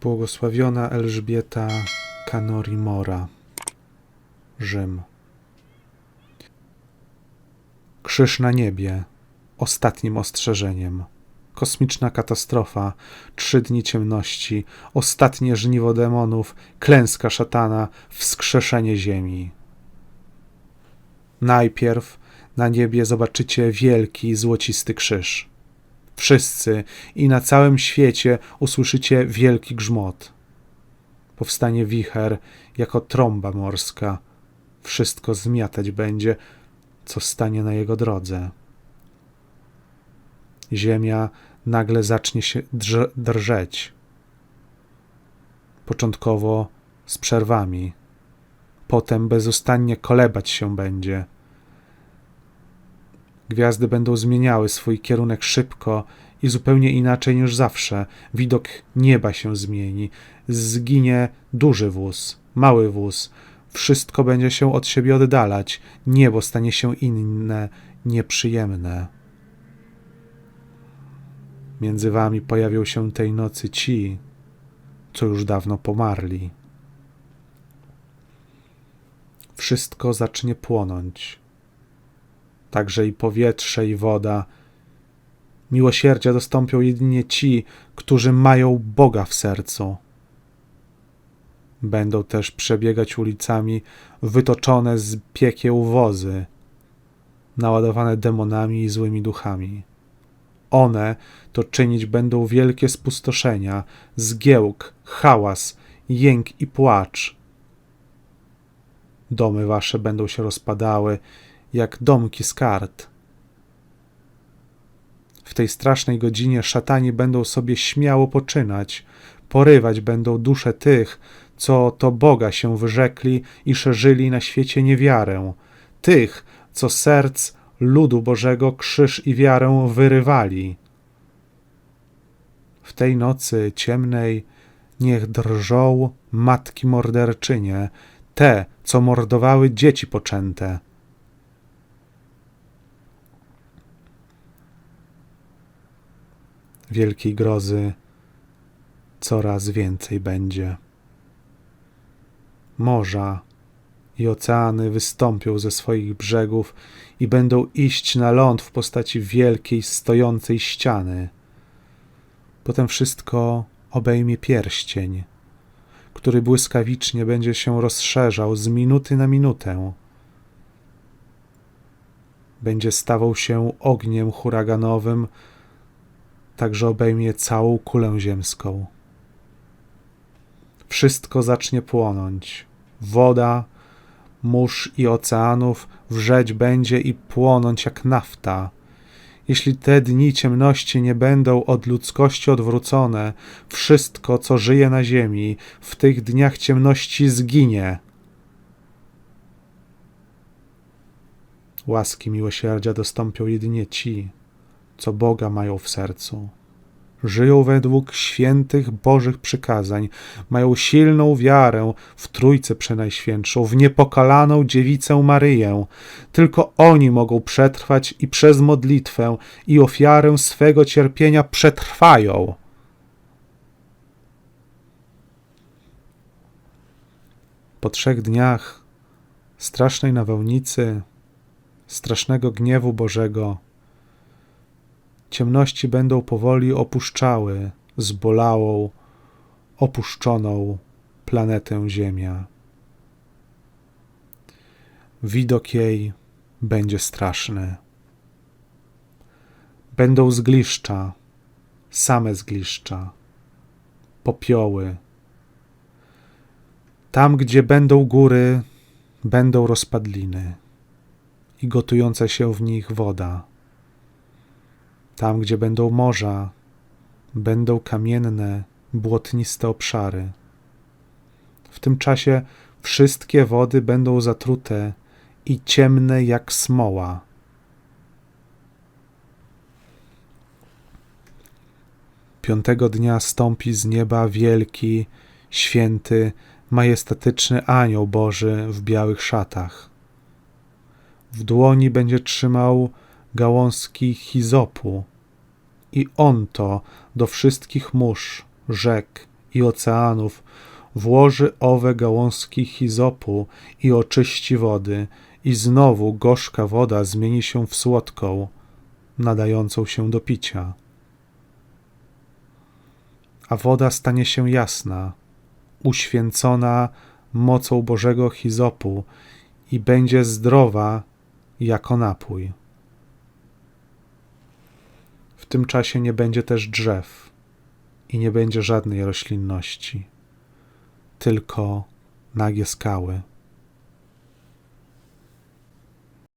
Błogosławiona Elżbieta Canori Mora, Rzym. Krzyż na niebie, ostatnim ostrzeżeniem. Kosmiczna katastrofa, trzy dni ciemności, ostatnie żniwo demonów, klęska szatana, wskrzeszenie ziemi. Najpierw na niebie zobaczycie wielki, złocisty krzyż. Wszyscy i na całym świecie usłyszycie wielki grzmot. Powstanie wicher jako trąba morska. Wszystko zmiatać będzie, co stanie na jego drodze. Ziemia nagle zacznie się drże, drżeć. Początkowo z przerwami, potem bezustannie kolebać się będzie. Gwiazdy będą zmieniały swój kierunek szybko i zupełnie inaczej niż zawsze. Widok nieba się zmieni. Zginie duży wóz, mały wóz. Wszystko będzie się od siebie oddalać. Niebo stanie się inne, nieprzyjemne. Między wami pojawią się tej nocy ci, co już dawno pomarli. Wszystko zacznie płonąć, także i powietrze, i woda. Miłosierdzia dostąpią jedynie ci, którzy mają Boga w sercu. Będą też przebiegać ulicami wytoczone z piekieł wozy, naładowane demonami i złymi duchami. One to czynić będą wielkie spustoszenia, zgiełk, hałas, jęk i płacz. Domy wasze będą się rozpadały, jak domki z kart. W tej strasznej godzinie szatani będą sobie śmiało poczynać, porywać będą dusze tych, co to Boga się wyrzekli i szerzyli na świecie niewiarę, tych, co serc ludu Bożego krzyż i wiarę wyrywali. W tej nocy ciemnej niech drżą matki morderczynie, te, co mordowały dzieci poczęte. Wielkiej grozy coraz więcej będzie. Morza i oceany wystąpią ze swoich brzegów i będą iść na ląd w postaci wielkiej, stojącej ściany. Potem wszystko obejmie pierścień, który błyskawicznie będzie się rozszerzał z minuty na minutę. Będzie stawał się ogniem huraganowym, także obejmie całą kulę ziemską. Wszystko zacznie płonąć. Woda, mórz i oceanów wrzeć będzie i płonąć jak nafta. Jeśli te dni ciemności nie będą od ludzkości odwrócone, wszystko, co żyje na ziemi, w tych dniach ciemności zginie. Łaski miłosierdzia dostąpią jedynie ci, co Boga mają w sercu żyją według świętych Bożych przykazań, mają silną wiarę w Trójcę Przenajświętszą, w niepokalaną Dziewicę Maryję. Tylko oni mogą przetrwać i przez modlitwę i ofiarę swego cierpienia przetrwają. Po trzech dniach strasznej nawałnicy, strasznego gniewu Bożego, Ciemności będą powoli opuszczały zbolałą, opuszczoną planetę Ziemia. Widok jej będzie straszny. Będą zgliszcza, same zgliszcza, popioły. Tam, gdzie będą góry, będą rozpadliny i gotująca się w nich woda. Tam, gdzie będą morza, będą kamienne, błotniste obszary. W tym czasie wszystkie wody będą zatrute i ciemne jak smoła. Piątego dnia stąpi z nieba wielki, święty, majestatyczny anioł Boży w białych szatach. W dłoni będzie trzymał gałązki hizopu, i on to do wszystkich mórz, rzek i oceanów włoży owe gałązki hizopu i oczyści wody, i znowu gorzka woda zmieni się w słodką, nadającą się do picia. A woda stanie się jasna, uświęcona mocą Bożego hizopu i będzie zdrowa jako napój. W tym czasie nie będzie też drzew i nie będzie żadnej roślinności, tylko nagie skały.